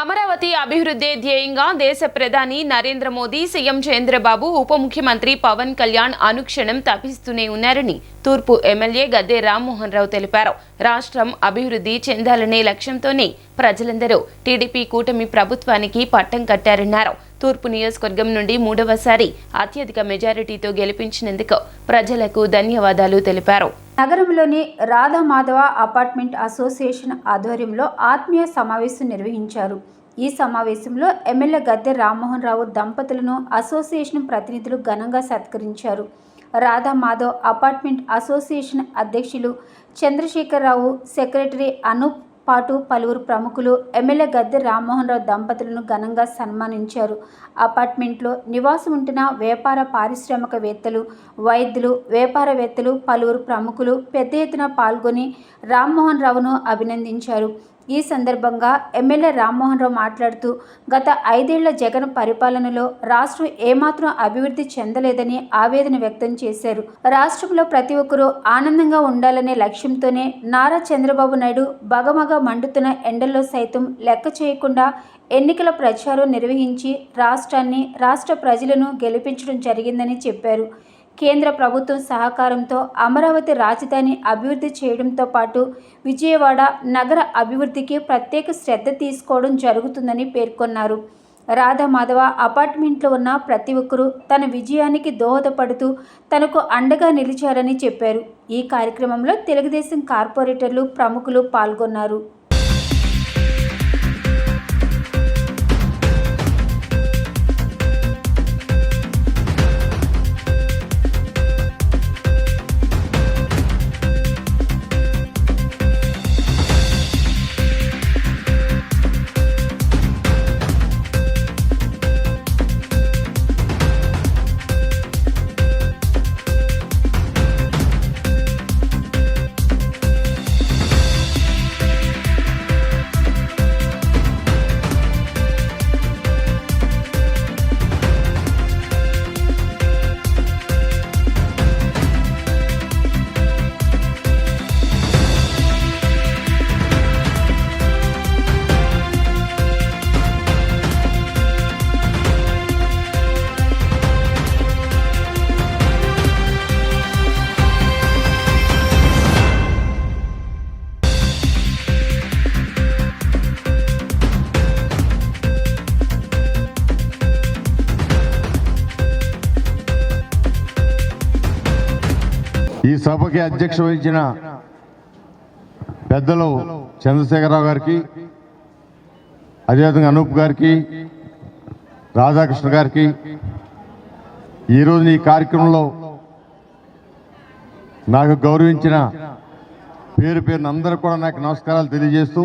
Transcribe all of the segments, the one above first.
అమరావతి అభివృద్ధి ధ్యేయంగా దేశ ప్రధాని నరేంద్ర మోదీ సీఎం చంద్రబాబు ఉప ముఖ్యమంత్రి పవన్ కళ్యాణ్ అనుక్షణం తప్పిస్తూనే ఉన్నారని తూర్పు ఎమ్మెల్యే గద్దె రామ్మోహన్ రావు తెలిపారు. రాష్ట్రం అభివృద్ధి చెందాలనే లక్ష్యంతోనే ప్రజలందరూ టీడీపీ కూటమి ప్రభుత్వానికి పట్టం కట్టారన్నారు. తూర్పు నియోజకవర్గం నుండి మూడవసారి అత్యధిక మెజారిటీతో గెలిపించినందుకు ప్రజలకు ధన్యవాదాలు తెలిపారు. నగరంలోని రాధామాధవ అపార్ట్మెంట్ అసోసియేషన్ ఆధ్వర్యంలో ఆత్మీయ సమావేశం నిర్వహించారు. ఈ సమావేశంలో ఎమ్మెల్యే గద్దె రామ్మోహన్ రావు దంపతులను అసోసియేషన్ ప్రతినిధులు ఘనంగా సత్కరించారు. రాధామాధవ్ అపార్ట్మెంట్ అసోసియేషన్ అధ్యక్షులు చంద్రశేఖరరావు సెక్రటరీ అనూప్ పాటు పలువురు ప్రముఖులు ఎమ్మెల్యే గద్దె రామ్మోహన్ రావు దంపతులను ఘనంగా సన్మానించారు. అపార్ట్మెంట్లో నివాసం ఉంటున్న వ్యాపార పారిశ్రామికవేత్తలు వైద్యులు వ్యాపారవేత్తలు పలువురు ప్రముఖులు పెద్ద ఎత్తున పాల్గొని రామ్మోహన్ రావును అభినందించారు. ఈ సందర్భంగా ఎమ్మెల్యే రామ్మోహన్ రావు మాట్లాడుతూ గత ఐదేళ్ళ జగన్ పరిపాలనలో రాష్ట్రం ఏమాత్రం అభివృద్ధి చెందలేదని ఆవేదన వ్యక్తం చేశారు. రాష్ట్రంలో ప్రతి ఒక్కరూ ఆనందంగా ఉండాలనే లక్ష్యంతోనే నారా చంద్రబాబు నాయుడు బగమగ మండుతున్న ఎండల్లో సైతం లెక్క చేయకుండా ఎన్నికల ప్రచారం నిర్వహించి రాష్ట్రాన్ని రాష్ట్ర ప్రజలను గెలిపించడం జరిగిందని చెప్పారు. కేంద్ర ప్రభుత్వం సహకారంతో అమరావతి రాజధాని అభివృద్ధి చేయడంతో పాటు విజయవాడ నగర అభివృద్ధికి ప్రత్యేక శ్రద్ధ తీసుకోవడం జరుగుతుందని పేర్కొన్నారు. రాధామాధవ అపార్ట్మెంట్లో ఉన్న ప్రతి ఒక్కరూ తన విజయానికి దోహదపడుతూ తనకు అండగా నిలిచారని చెప్పారు. ఈ కార్యక్రమంలో తెలుగుదేశం కార్పొరేటర్లు ప్రముఖులు పాల్గొన్నారు. ఈ సభకి అధ్యక్ష వహించిన పెద్దలు చంద్రశేఖరరావు గారికి అదేవిధంగా అనూప్ గారికి రాధాకృష్ణ గారికి ఈరోజు ఈ కార్యక్రమంలో నాకు గౌరవించిన పేరు పేరున అందరూ కూడా నాకు నమస్కారాలు తెలియజేస్తూ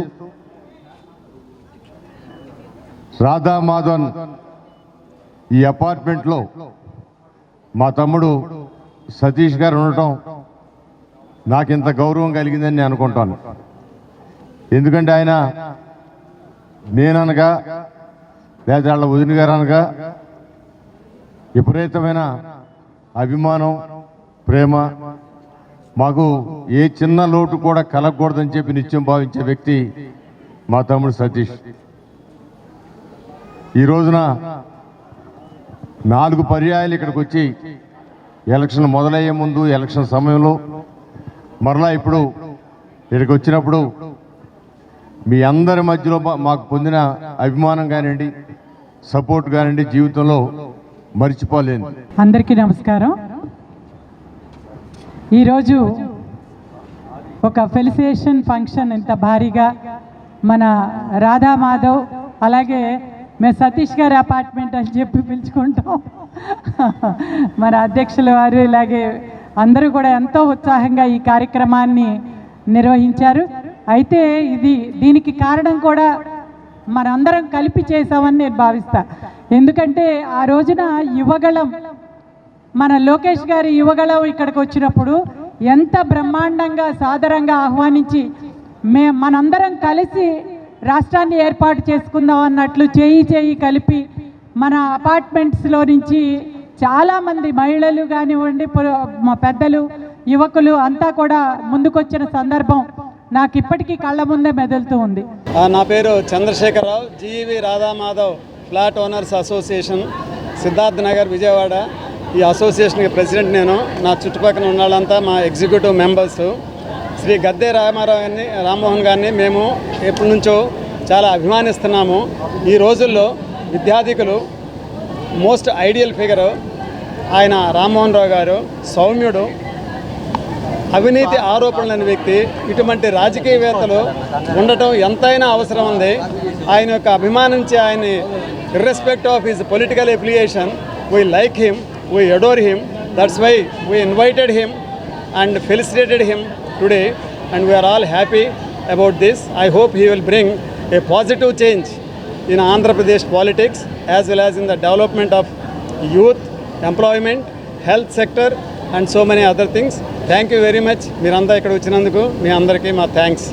రాధా మాధవన్ ఈ అపార్ట్మెంట్లో మా తమ్ముడు సతీష్ గారు ఉండటం నాకు ఇంత గౌరవం కలిగిందని నేను అనుకుంటాను. ఎందుకంటే ఆయన నేననగా లేదా వాళ్ళ వదిన గారు అనగా విపరీతమైన అభిమానం ప్రేమ మాకు ఏ చిన్న లోటు కూడా కలగకూడదని చెప్పి నిత్యం భావించే వ్యక్తి మా తమ్ముడు సతీష్. ఈ రోజున నాలుగు పర్యాయాలు ఇక్కడికి వచ్చి ఎలక్షన్ మొదలయ్యే ముందు ఎలక్షన్ సమయంలో మరలా ఇప్పుడు ఇక్కడికి వచ్చినప్పుడు మీ అందరి మధ్యలో మాకు పొందిన అభిమానం కానివ్వండి సపోర్ట్ కానివ్వండి జీవితంలో మర్చిపోలేను. అందరికీ నమస్కారం. ఈరోజు ఒక ఫెలిసియేషన్ ఫంక్షన్ ఇంత భారీగా మన రాధా మాధవ్ అలాగే మేము సతీష్ గారి అపార్ట్మెంట్ అని చెప్పి పిలుచుకుంటాం. మన అధ్యక్షుల వారు ఇలాగే అందరూ కూడా ఎంతో ఉత్సాహంగా ఈ కార్యక్రమాన్ని నిర్వహించారు. అయితే ఇది దీనికి కారణం కూడా మనందరం కలిపి చేసామని నేను భావిస్తా. ఎందుకంటే ఆ రోజున యువగళం మన లోకేష్ గారి యువగళం ఇక్కడికి వచ్చినప్పుడు ఎంత బ్రహ్మాండంగా సాదరంగా ఆహ్వానించి మే మనందరం కలిసి రాష్ట్రాన్ని ఏర్పాటు చేసుకుందాం అన్నట్లు చేయి చేయి కలిపి మన అపార్ట్మెంట్స్లో నుంచి చాలామంది మహిళలు కానివ్వండి మా పెద్దలు యువకులు అంతా కూడా ముందుకొచ్చిన సందర్భం నాకు ఇప్పటికీ కళ్ళ ముందే మెదులుతూ ఉంది. నా పేరు Chandrasekhararao G V Radhamadhav flat owners association Siddharth Nagar Vijayawada. ఈ అసోసియేషన్కి ప్రెసిడెంట్ నేను. నా చుట్టుపక్కల ఉన్న వాళ్ళంతా మా ఎగ్జిక్యూటివ్ మెంబర్స్. శ్రీ గద్దె రామారావు గారిని రామ్మోహన్ గారిని మేము ఎప్పటి నుంచో చాలా అభిమానిస్తున్నాము. ఈ రోజుల్లో విద్యార్థికులు మోస్ట్ ఐడియల్ ఫిగరు ఆయన రామ్మోహన్ రావు గారు సౌమ్యుడు అవినీతి ఆరోపణలు వ్యక్తి ఇటువంటి రాజకీయవేత్తలు ఉండటం ఎంతైనా అవసరం ఉంది. ఆయన యొక్క అభిమానించి ఆయన్ని irrespective of his political affiliation we like him we adore him that's why we invited him and felicitated him today and we are all happy about this I hope he will bring a positive change in Andhra Pradesh politics as well as in the development of youth employment health sector and so many other things thank you very much మీరంతా ఇక్కడ వచ్చినందుకు మీ అందరికీ మా thanks